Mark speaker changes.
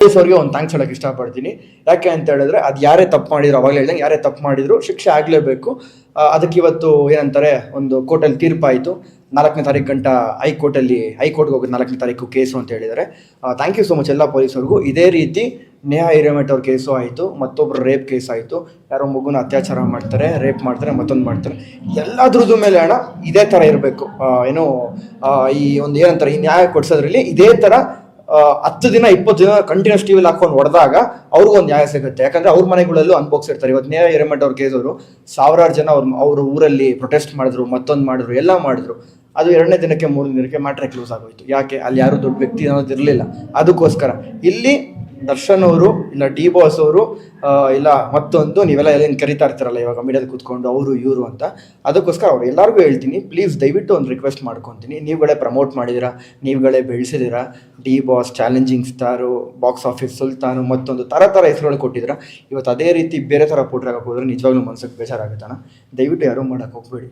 Speaker 1: ಅವ್ರಿಗೆ ಒಂದು ಥ್ಯಾಂಕ್ಸ್ ಹೇಳಕ್ಕೆ ಇಷ್ಟಪಡ್ತೀನಿ. ಯಾಕೆ ಅಂತ ಹೇಳಿದ್ರೆ ಅದು ಯಾರೇ ತಪ್ಪು ಮಾಡಿದ್ರು, ಅವಾಗಲೇ ಹೇಳ್ದಂಗೆ ಯಾರೇ ತಪ್ಪು ಮಾಡಿದ್ರು ಶಿಕ್ಷೆ ಆಗಲೇಬೇಕು. ಅದಕ್ಕೆ ಇವತ್ತು ಏನಂತಾರೆ, ಒಂದು ಕೋರ್ಟಲ್ಲಿ ತೀರ್ಪಾಯಿತು. ನಾಲ್ಕನೇ ತಾರೀಕು ಗಂಟ ಹೈಕೋರ್ಟಲ್ಲಿ, ಹೈಕೋರ್ಟ್ಗೆ ಹೋಗೋದು ನಾಲ್ಕನೇ ತಾರೀಕು ಕೇಸು ಅಂತ ಹೇಳಿದ್ದಾರೆ. ಥ್ಯಾಂಕ್ ಯು ಸೊ ಮಚ್ ಎಲ್ಲ ಪೊಲೀಸರಿಗೂ. ಇದೇ ರೀತಿ ನೇಹಾ ಹಿರೇಮಠ್ ಅವ್ರ ಕೇಸು ಆಯಿತು ಮತ್ತೊಬ್ಬರು ರೇಪ್ ಕೇಸ್ ಆಯಿತು. ಯಾರೋ ಮಗುನ ಅತ್ಯಾಚಾರ ಮಾಡ್ತಾರೆ ರೇಪ್ ಮಾಡ್ತಾರೆ, ಮತ್ತೊಂದು ಮಾಡ್ತಾರೆ. ಎಲ್ಲದ್ರದ್ದು ಮೇಲೆ ಹಣ ಇದೇ ಥರ ಇರಬೇಕು. ಏನು ಈ ಒಂದು ಏನಂತಾರೆ, ಈ ನ್ಯಾಯ ಕೊಡ್ಸೋದ್ರಲ್ಲಿ ಇದೇ ಥರ ಹತ್ತು ದಿನ, ಇಪ್ಪತ್ತು ದಿನ ಕಂಟಿನ್ಯೂಸ್ ಟಿವಿಲಿ ಹಾಕೊಂಡು ಹೊಡೆದಾಗ ಅವ್ರಿಗೊಂದು ನ್ಯಾಯ ಸಿಗುತ್ತೆ. ಯಾಕಂದ್ರೆ ಅವ್ರ ಮನೆಗಳಲ್ಲೂ ಅನುಭವಿಸಿರ್ತಾರೆ ಇವತ್ತು ನೇರ ಹಿರೇಮಠ ಅವ್ರ ಕೇಸವರು ಸಾವಿರಾರು ಜನ ಅವ್ರ ಅವ್ರ ಊರಲ್ಲಿ ಪ್ರೊಟೆಸ್ಟ್ ಮಾಡಿದ್ರು, ಮತ್ತೊಂದು ಮಾಡಿದ್ರು, ಎಲ್ಲ ಮಾಡಿದ್ರು. ಅದು ಎರಡನೇ ದಿನಕ್ಕೆ, ಮೂರನೇ ದಿನಕ್ಕೆ ಮ್ಯಾಟ್ರೆ ಕ್ಲೋಸ್ ಆಗೋಯ್ತು. ಯಾಕೆ? ಅಲ್ಲಿ ಯಾರು ದೊಡ್ಡ ವ್ಯಕ್ತಿ ಅನ್ನೋದು ಇರಲಿಲ್ಲ ಅದಕ್ಕೋಸ್ಕರ. ಇಲ್ಲಿ ದರ್ಶನ್ ಅವರು ಇಲ್ಲ ಡಿ ಬಾಸ್ ಅವರು ಇಲ್ಲ ಮತ್ತೊಂದು ನೀವೆಲ್ಲ ಎಲ್ಲ ಕರಿತಾ ಇರ್ತಾರಲ್ಲ ಇವಾಗ ಮೀಡಿಯಾದ ಕೂತ್ಕೊಂಡು, ಅವರು, ಇವರು ಅಂತ. ಅದಕ್ಕೋಸ್ಕರ ಅವ್ರು ಎಲ್ಲರಿಗೂ ಹೇಳ್ತೀನಿ ಪ್ಲೀಸ್ ದಯವಿಟ್ಟು ಒಂದು ರಿಕ್ವೆಸ್ಟ್ ಮಾಡ್ಕೊತೀನಿ. ನೀವುಗಳೇ ಪ್ರಮೋಟ್ ಮಾಡಿದ್ದೀರಾ ನೀವುಗಳೇ ಬೆಳೆಸಿದ್ದೀರಾ D boss challenging star box office Sultan, ಮತ್ತೊಂದು ಥರ ಥರ ಹೆಸರುಗಳು ಕೊಟ್ಟಿದ್ದೀರಾ ಇವತ್ತು ಅದೇ ರೀತಿ ಬೇರೆ ಥರ ಪೋಟ್ರಾಗಕ್ಕೆ ಹೋದ್ರೆ ನಿಜವಾಗ್ಲೂ ಮನ್ಸಿಗೆ ಬೇಜಾರಾಗುತ್ತಣ್ಣ ದಯವಿಟ್ಟು ಯಾರೂ ಮಾಡೋಕ್ಕೆ ಹೋಗ್ಬೇಡಿ.